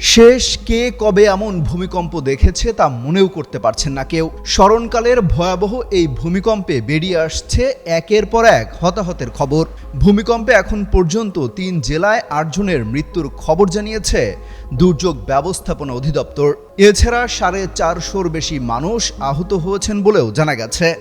শেষ কে কবে এমন ভূমিকম্প দেখেছে তা মনেও করতে পারছেন না কেউ। স্মরণকালের ভয়াবহ এই ভূমিকম্পে বেরিয়ে আসছে একের পর এক হতাহতের খবর। ভূমিকম্পে এখন পর্যন্ত তিন জেলায় আটজনের মৃত্যুর খবর জানিয়েছে দুর্যোগ ব্যবস্থাপনা অধিদপ্তর। এছাড়া সাড়ে চারশোর বেশি মানুষ আহত হয়েছেন বলেও জানা গেছে।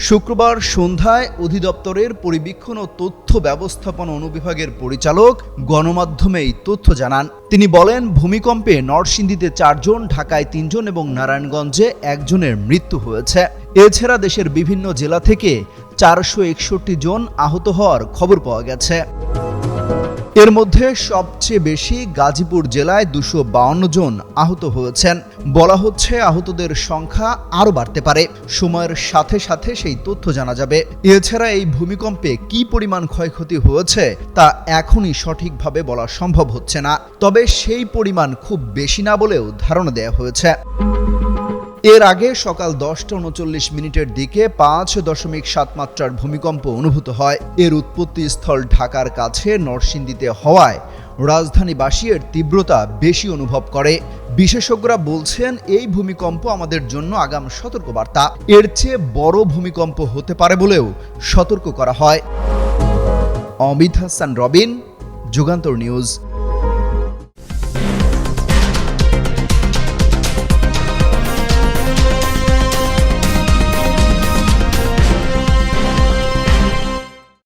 শুক্রবার সন্ধ্যায় অধিদপ্তরের পরিবীক্ষণ ও তথ্য ব্যবস্থাপনা অনুবিভাগের পরিচালক গণমাধ্যমে এই তথ্য জানান। তিনি বলেন, ভূমিকম্পে নরসিংদীতে চারজন, ঢাকায় তিনজন এবং নারায়ণগঞ্জে একজনের মৃত্যু হয়েছে। এছাড়া দেশের বিভিন্ন জেলা থেকে চারশো একষট্টি জন আহত হওয়ার খবর পাওয়া গেছে। এর মধ্যে সবচেয়ে বেশি গাজীপুর জেলায় দুশো বাউন্ন জন আহত হয়েছেন। বলা হচ্ছে আহতদের সংখ্যা আরও বাড়তে পারে। সময়ের সাথে সাথে সেই তথ্য জানা যাবে। এছাড়া এই ভূমিকম্পে কি পরিমাণ ক্ষয়ক্ষতি হয়েছে তা এখনই সঠিকভাবে বলা সম্ভব হচ্ছে না। তবে সেই পরিমাণ খুব বেশি না বলেও ধারণা দেওয়া হয়েছে। এর আগে সকাল দশটা উনচল্লিশ মিনিটের দিকে পাঁচ দশমিক সাত মাত্রার ভূমিকম্প অনুভূত হয়। এর উৎপত্তি স্থল ঢাকার কাছে নরসিংদীতে হওয়ায় রাজধানীবাসী এর তীব্রতা বেশি অনুভব করে। বিশেষজ্ঞরা বলছেন, এই ভূমিকম্প আমাদের জন্য আগাম সতর্কবার্তা। এর চেয়ে বড় ভূমিকম্প হতে পারে বলেও সতর্ক করা হয়। অমিত হাসান, রবিন, যুগান্তর নিউজ।